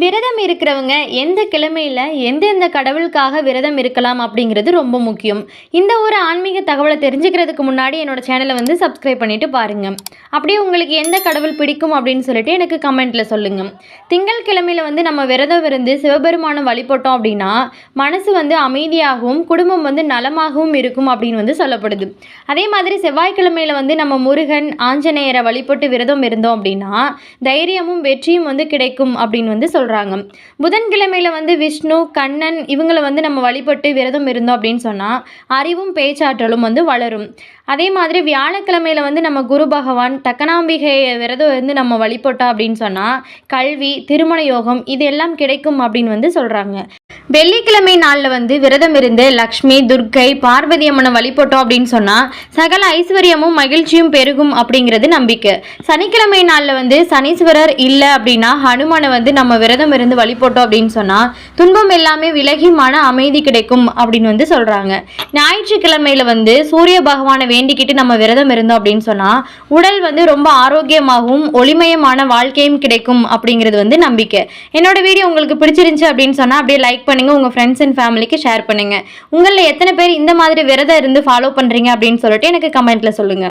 விரதம் இருக்கிறவங்க எந்த கிழமையில் எந்தெந்த கடவுளுக்காக விரதம் இருக்கலாம் அப்படிங்கிறது ரொம்ப முக்கியம். இந்த ஒரு ஆன்மீக தகவலை தெரிஞ்சுக்கிறதுக்கு முன்னாடி என்னோட சேனலை வந்து சப்ஸ்கிரைப் பண்ணிவிட்டு பாருங்கள் அப்படியே உங்களுக்கு எந்த கடவுள் பிடிக்கும் அப்படின்னு சொல்லிட்டு எனக்கு கமெண்ட்டில் சொல்லுங்கள் திங்கள் கிழமையில் வந்து நம்ம விரதம் இருந்து சிவபெருமானம் வழிபட்டோம் அப்படின்னா மனசு வந்து அமைதியாகவும் குடும்பம் வந்து நலமாகவும் இருக்கும் அப்படின்னு வந்து சொல்லப்படுது. அதே மாதிரி செவ்வாய்க்கிழமையில் வந்து நம்ம முருகன் ஆஞ்சநேயரை வழிபட்டு விரதம் இருந்தோம் அப்படின்னா தைரியமும் வெற்றியும் வந்து கிடைக்கும் அப்படின்னு வந்து சொல்கிறாங்க புதன்கிழமையில வந்து விஷ்ணு கண்ணன் இவங்களை வந்து நம்ம வழிபட்டு விரதம் இருந்தோம் அப்படின்னு சொன்னால் அறிவும் பேச்சாற்றலும் வந்து வளரும். அதே மாதிரி வியாழக்கிழமையில வந்து நம்ம குரு பகவான் தக்கனாம்பிகை விரதம் வந்து நம்ம வழிபட்டோம் அப்படின்னு சொன்னால் கல்வி திருமண யோகம் இது எல்லாம் கிடைக்கும் அப்படின்னு வந்து சொல்கிறாங்க வெள்ளிக்கிழமை நாளில் வந்து விரதம் இருந்து லக்ஷ்மி துர்க்கை பார்வதி அம்மனை வழிபட்டோம் அப்படின்னு சொன்னால் சகல ஐஸ்வர்யமும் மகிழ்ச்சியும் பெருகும் அப்படிங்கிறது நம்பிக்கை. சனிக்கிழமை நாளில் வந்து சனீஸ்வரர் இல்லை அப்படின்னா ஹனுமானை வந்து நம்ம விரதம் இருந்து வழிபட்டோம் அப்படின்னு சொன்னால் துன்பம் எல்லாமே விலகி மன அமைதி கிடைக்கும் அப்படின்னு வந்து சொல்கிறாங்க ஞாயிற்றுக்கிழமையில் வந்து சூரிய பகவானை வேண்டிக்கிட்டு நம்ம விரதம் இருந்தோம் அப்படின்னு சொன்னால் உடல் வந்து ரொம்ப ஆரோக்கியமாகவும் ஒளிமயமான வாழ்க்கையும் கிடைக்கும் அப்படிங்கிறது வந்து நம்பிக்கை. என்னோட வீடியோ உங்களுக்கு பிடிச்சிருந்துச்சு அப்படின்னு சொன்னால் அப்படியே லைக் பண்ணுங்கள் உங்கள் ஃப்ரெண்ட்ஸ் அண்ட் ஃபேமிலிக்கு ஷேர் பண்ணுங்க. உங்களில் எத்தனை பேர் இந்த மாதிரி விரதம் இருந்து ஃபாலோ பண்ணுறீங்க அப்படின்னு சொல்லிட்டு எனக்கு கமெண்ட்ல சொல்லுங்க.